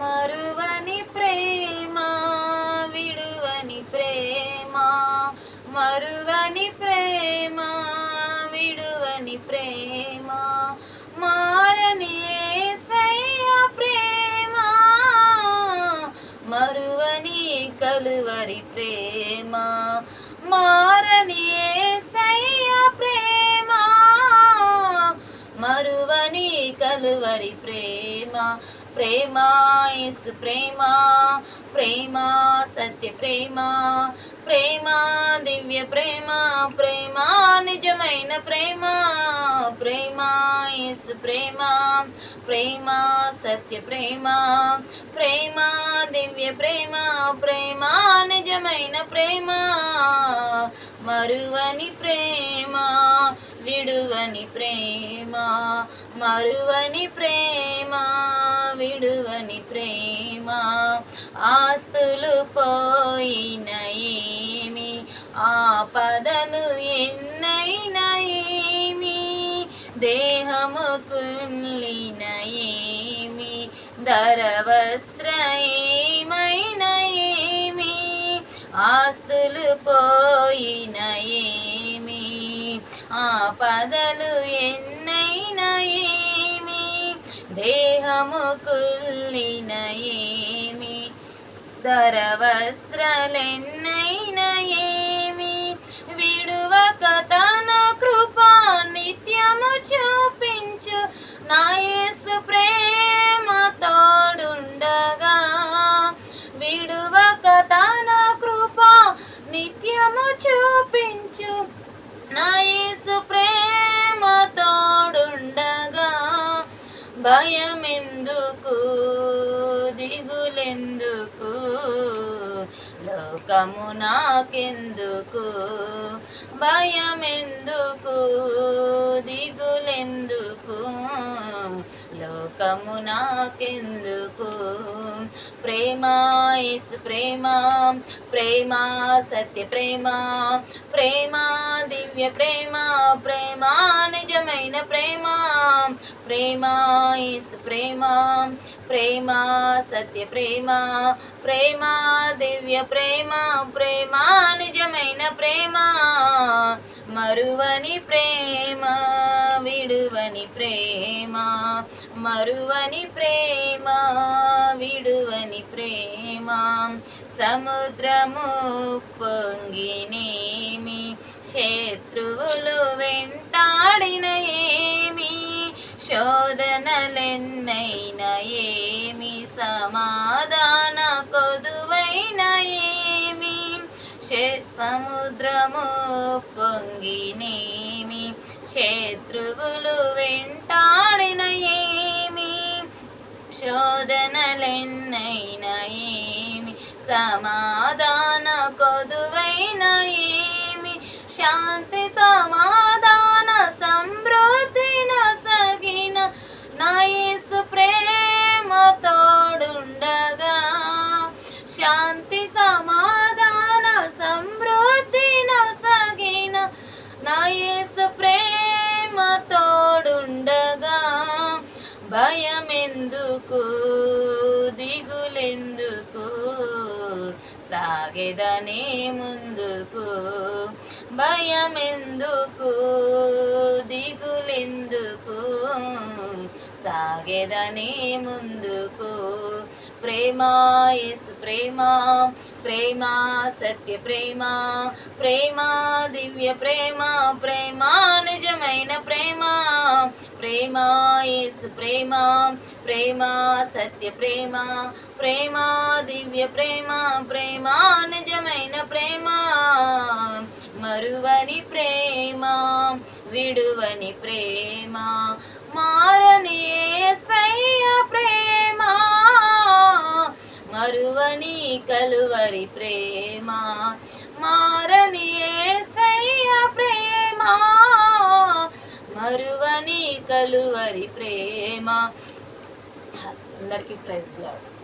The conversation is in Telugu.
మరువని ప్రేమ విడువని ప్రేమ. మరువని ప్రేమ విడువని ప్రేమ. మారని యేసయ్య ప్రేమ. మరువని కలువరి ప్రేమ. మారని ఏ కలువరి ప్రేమ ప్రేమ యేసు ప్రేమ ప్రేమ సత్య ప్రేమ ప్రేమ దివ్య ప్రేమ ప్రేమ నిజమైన ప్రేమ ప్రేమ యేసు ప్రేమ ప్రేమ సత్య ప్రేమ ప్రేమ దివ్య ప్రేమ ప్రేమ నిజమైన ప్రేమ మరువని ప్రేమ. విడువని ప్రేమ మరువని ప్రేమ విడువని ప్రేమ. ఆస్తులు పోయిన ఏమి ఆపదలు ఎన్నైనా ఏమి దేహము కుళ్ళిన ఏమి ధర ఏమి ఆస్తులు పోయిన ఏమి ఆపదలు ఎన్నైనా ఏమి? దేహము కుళ్ళిన ఏమి? ధర వస్త్రలెన్నైనా ఏమి విడువక తన కృప నిత్యము చూపించు. నాయసు ప్రేమ తోడుండగా. విడువక తన కృప నిత్యము చూపించు. నా యేసు ప్రేమ తోడుండగా భయమెందుకు దిగులెందుకు లోకము నాకెందుకు భయమెందుకు దిగులెందుకు లోకము నాకెందుకు. ప్రేమ యేసు ప్రేమ ప్రేమ సత్య ప్రేమ ప్రేమాది ప్రేమ ప్రేమ నిజమైన ప్రేమ. ప్రేమ యేసు ప్రేమ. ప్రేమ సత్య ప్రేమ. ప్రేమ దివ్య ప్రేమ. ప్రేమ నిజమైన ప్రేమ. మరువని ప్రేమ విడువని ప్రేమ. మరువని ప్రేమ విడువని ప్రేమ. సముద్రము పొంగినేమి. శత్రువులు వెంటాడిన ఏమి? శోధనలెన్నైన ఏమి? సమాధాన కొదువైన ఏమి? సముద్రము పొంగినేమి? శత్రువులు వెంటాడిన ఏమి? శోధనలెన్నైన ఏమి? సమా భయమెందుకు దిగులెందుకు? సాగెదనే ముందుకు? భయమెందుకు? దిగులెందుకు? సాగెదనే ముందుకు? ప్రేమ యేసు ప్రేమ ప్రేమ సత్య ప్రేమ ప్రేమ దివ్య ప్రేమ ప్రేమ నిజమైన ప్రేమ ప్రేమ యేసు ప్రేమ ప్రేమ సత్య ప్రేమ ప్రేమ దివ్య ప్రేమ ప్రేమ నిజమైన ప్రేమ మరువని ప్రేమ విడువని ప్రేమ మారని సయ్య ప్రేమ మరువని కలువరి ప్రేమ ప్రేమ. అందరికీ ప్రైజ్ లాడు.